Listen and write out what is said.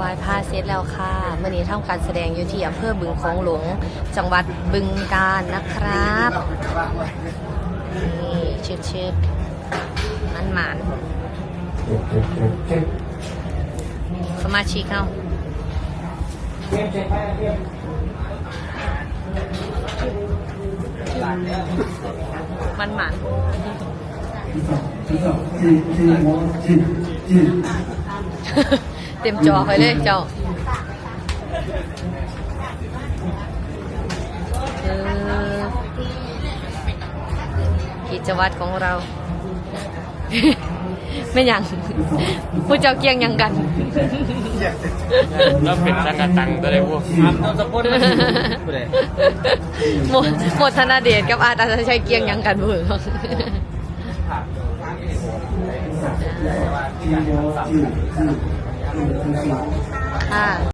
วายพาเสร็จแล้วค่ะเมื่อนี้ทำการแสดงอยู่ที่อำเภอบึงโขงหลง จังหวัดบึงกาฬนะครับนี่เชิดเชิดมันหมานสมาชิกเข้ามันหมาน เต็มจอไปเลยเจ้าคือกิจวัตรของเรา ไม่ยังผู้เจ้าเกียงยังกันแล้วเป็นสังกะตังตัวได้พวกน้ำสกุลผู้ใดหมดหมดธนาเดชกับอาตาชัยเกียงยังกันบุ๋ยค่ะ